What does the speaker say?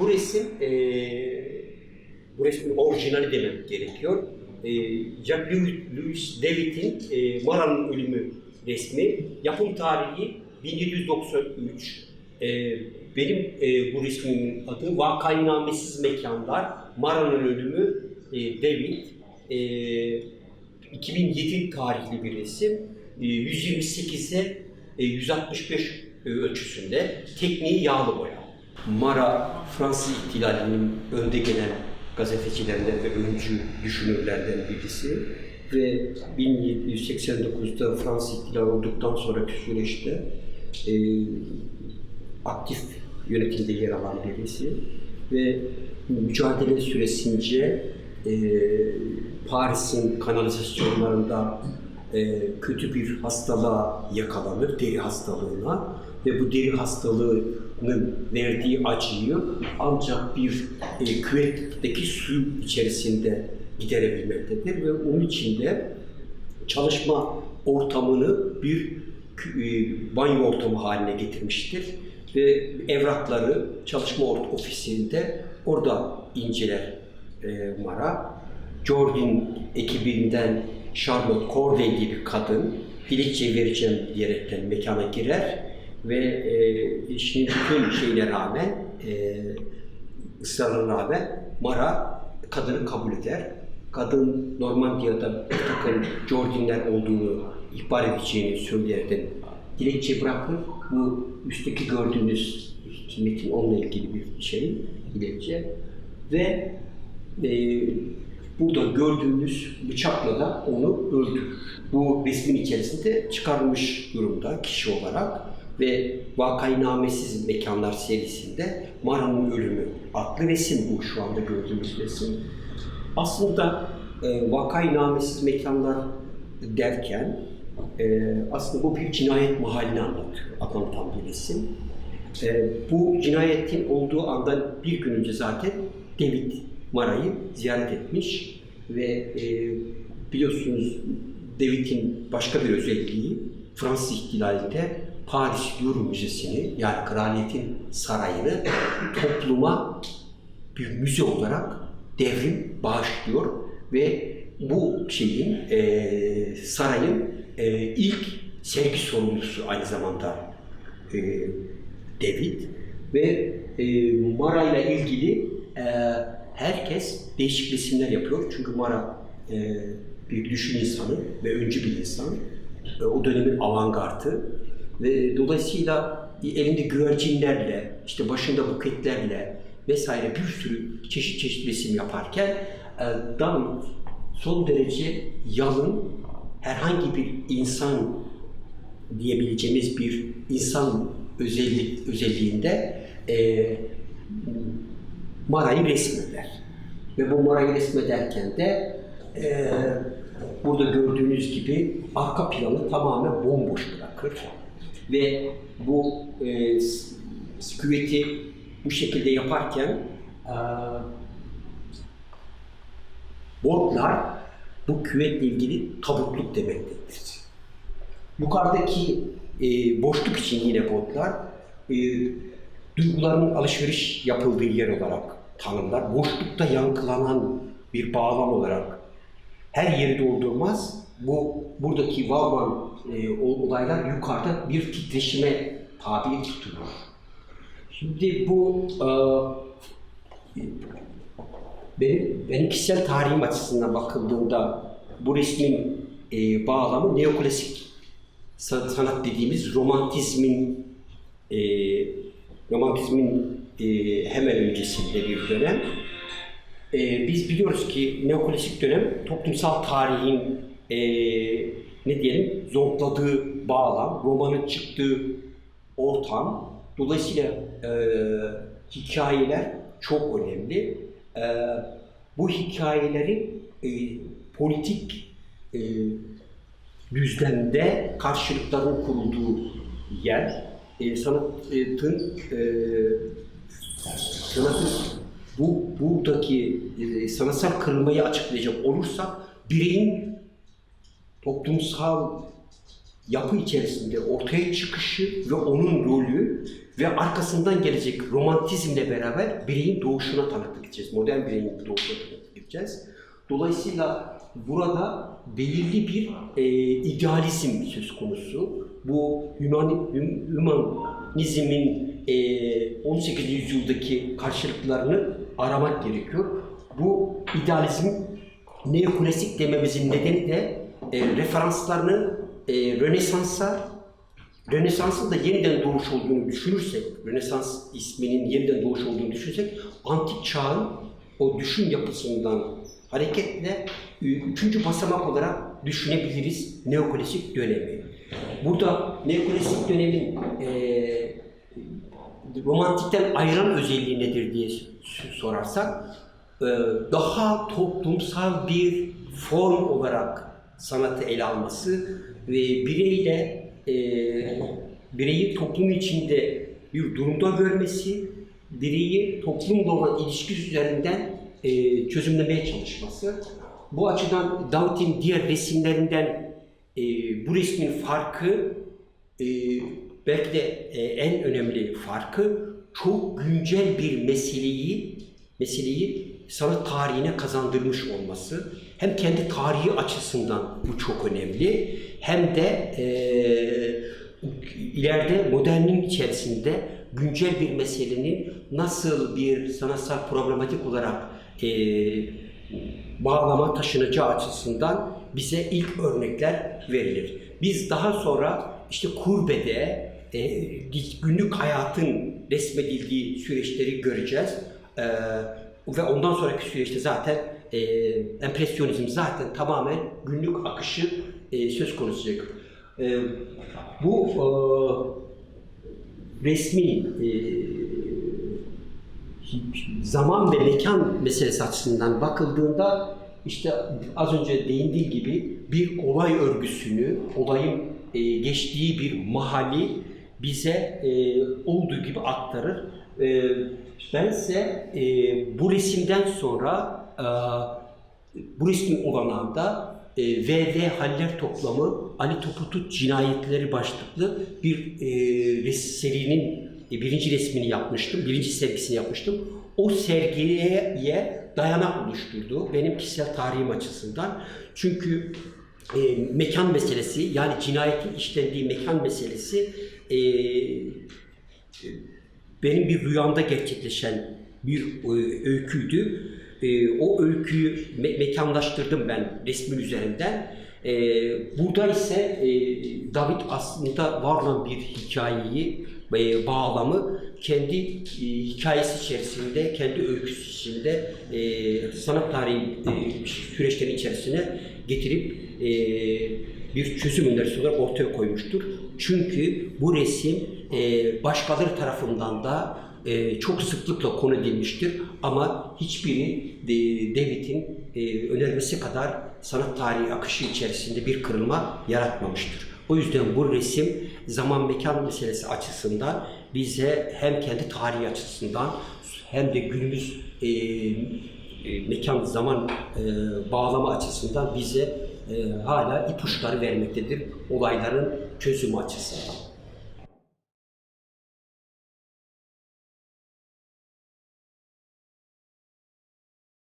Bu resim, e, bu resmin orijinali demek gerekiyor. E, Jack Louis, David'in e, Mara'nın ölümü resmi. Yapım tarihi 1793. E, benim e, bu resmimin adı Vakainamesiz Mekanlar, Mara'nın ölümü e, David. E, 2007 tarihli bir resim. E, 128'e e, 165 ölçüsünde tekniği yağlı. Mara Fransız ihtilalinin önde gelen gazetecilerinden ve öncü düşünürlerden birisi ve 1789'da Fransız ihtilali olduktan sonraki süreçte e, aktif yönetimde yer alan birisi ve mücadele süresince e, Paris'in kanalizasyonlarında e, kötü bir hastalığa yakalanır, deri hastalığına ve bu deri hastalığının verdiği acıyı ancak bir e, küvetteki su içerisinde giderebilmektedir. Ve onun için de çalışma ortamını bir e, banyo ortamı haline getirmiştir. Ve evrakları çalışma ofisinde orada inceler e, Mara. Jordan ekibinden Charlotte Corday gibi kadın dilekçe vereceğim diyerekten mekana girer ve e, işinin bütün şeyine rağmen e, ısrarına rağmen Mara kadını kabul eder. Kadın Normandiya'da bir takım Jordanler olduğunu ihbar edeceğini söyleyerekten dilekçe bırakır. Bu üstteki gördüğünüz metin onunla ilgili bir şey, dilekçe. Ve e, burada gördüğünüz bıçakla da onu öldürür. Bu resmin içerisinde çıkarılmış durumda kişi olarak ve Vakainamesiz Mekanlar serisinde Mara'nın Ölümü adlı resim bu şu anda gördüğümüz resim. Aslında e, Vakainamesiz Mekanlar derken e, aslında bu bir cinayet mahallini anlatıyor, anlatan bir resim. E, bu cinayetin olduğu andan bir gün önce zaten David Mara'yı ziyaret etmiş ve e, biliyorsunuz David'in başka bir özelliği Fransız ihtilalinde Paris Louvre Müzesi'ni yani kraliyetin sarayını topluma bir müze olarak devrim bağışlıyor ve bu şeyin e, sarayın e, ilk sergi sorumlusu aynı zamanda e, David ve e, Mara ile ilgili e, herkes değişik resimler yapıyor çünkü Mara e, bir düşün insanı ve öncü bir insan. E, o dönemin avantgardı ve dolayısıyla elinde güvercinlerle, işte başında buketlerle vesaire bir sürü çeşit çeşit resim yaparken e, David son derece yalın, herhangi bir insan diyebileceğimiz bir insan özellik özelliğinde e, Mara'yı resmeder. Ve bu Mara'yı resmederken de e, burada gördüğünüz gibi arka planı tamamen bomboş bırakır. Ve bu e, sküveti bu şekilde yaparken e, botlar bu küvetle ilgili tabutluk demektedir. Yukarıdaki e, boşluk için yine botlar e, duyguların alışveriş yapıldığı yer olarak tanımlar. Boşlukta yankılanan bir bağlam olarak her yeri doldurmaz. Bu buradaki Valman e, ol- olaylar yukarıda bir titreşime tabi tutulur. Şimdi bu e, benim, benim kişisel tarihim açısından bakıldığında bu resmin e, bağlamı neoklasik sa- sanat dediğimiz romantizmin e, romantizmin e, hemen öncesinde bir dönem. E, biz biliyoruz ki neoklasik dönem toplumsal tarihin e, ne diyelim zonkladığı bağlam, romanın çıktığı ortam. Dolayısıyla e, hikayeler çok önemli. E, bu hikayelerin e, politik e, düzlemde karşılıkların kurulduğu yer. E, sanatın e, sanatın bu buradaki e, sanatsal kırılmayı açıklayacak olursak bireyin toplumsal yapı içerisinde ortaya çıkışı ve onun rolü ve arkasından gelecek romantizmle beraber bireyin doğuşuna tanıklık edeceğiz. Modern bireyin doğuşuna tanıklık edeceğiz. Dolayısıyla burada belirli bir e, idealizm söz konusu. Bu hüm- Hümanizmin e, 18. yüzyıldaki karşılıklarını aramak gerekiyor. Bu idealizm neoklasik dememizin nedeni de e, referanslarını e, Rönesans'a Rönesans'ın da yeniden doğuş olduğunu düşünürsek, Rönesans isminin yeniden doğuş olduğunu düşünürsek, antik çağın o düşün yapısından hareketle üçüncü basamak olarak düşünebiliriz neoklasik dönemi. Burada neoklasik dönemin e, romantikten ayıran özelliği nedir diye sorarsak, e, daha toplumsal bir form olarak sanatı ele alması ve bireyle e, bireyi toplum içinde bir durumda görmesi, bireyi toplumla olan ilişki üzerinden e, çözümlemeye çalışması. Bu açıdan Davut'in diğer resimlerinden e, bu resmin farkı e, belki de e, en önemli farkı çok güncel bir meseleyi meseleyi sanat tarihine kazandırmış olması. Hem kendi tarihi açısından bu çok önemli hem de e, ileride modernliğin içerisinde güncel bir meselenin nasıl bir sanatsal problematik olarak e, bağlama taşınacağı açısından bize ilk örnekler verilir. Biz daha sonra işte kurbede e, günlük hayatın resmedildiği süreçleri göreceğiz. E, ve ondan sonraki süreçte zaten e, empresyonizm zaten tamamen günlük akışı e, söz konusu. E, bu e, resmi e, zaman ve mekan meselesi açısından bakıldığında işte az önce değindiğim gibi bir olay örgüsünü, olayın e, geçtiği bir mahalli bize e, olduğu gibi aktarır. E, bense e, bu resimden sonra e, bu resmin olanağında e, V.V. Haller toplamı Ali Toputut cinayetleri başlıklı bir e, serinin e, birinci resmini yapmıştım, birinci sergisini yapmıştım. O sergiye dayanak oluşturdu benim kişisel tarihim açısından. Çünkü e, mekan meselesi yani cinayetin işlendiği mekan meselesi e, benim bir rüyamda gerçekleşen bir e, öyküydü. E, o öyküyü me- mekanlaştırdım ben resmin üzerinden. E, burada ise David aslında var olan bir hikayeyi, bağlamı kendi hikayesi içerisinde, kendi öyküsü içinde sanat tarihi e, içerisine getirip bir çözüm önerisi olarak ortaya koymuştur. Çünkü bu resim e, başkaları tarafından da e, çok sıklıkla konu edilmiştir ama hiçbiri e, David'in e, önermesi kadar sanat tarihi akışı içerisinde bir kırılma yaratmamıştır. O yüzden bu resim zaman mekan meselesi açısından bize hem kendi tarihi açısından hem de günümüz e, mekan zaman e, bağlama açısından bize e, hala ipuçları vermektedir olayların çözümü açısından.